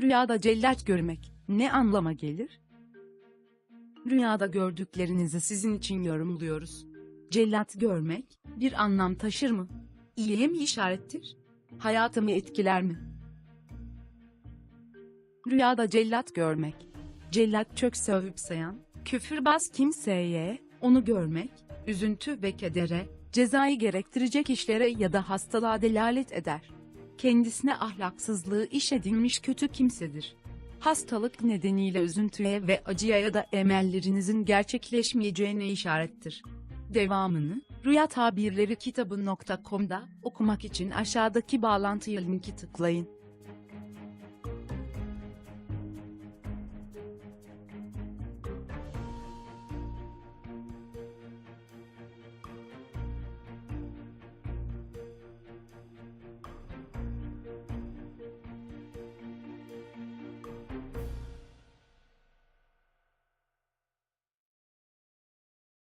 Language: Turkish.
Rüyada cellat görmek ne anlama gelir? Rüyada gördüklerinizi sizin için yorumluyoruz. Cellat görmek bir anlam taşır mı? İyiye mi işarettir? Hayatımı etkiler mi? Rüyada cellat görmek. Cellat çok sövüp sayan, küfürbaz kimseye, onu görmek, üzüntü ve kedere, cezayı gerektirecek işlere ya da hastalığa delalet eder. Kendisine ahlaksızlığı iş edinmiş kötü kimsedir. Hastalık nedeniyle üzüntüye ve acıya ya da emellerinizin gerçekleşmeyeceğine işarettir. Devamını, Rüya Tabirleri kitabı.com'da okumak için aşağıdaki bağlantıya linki tıklayın.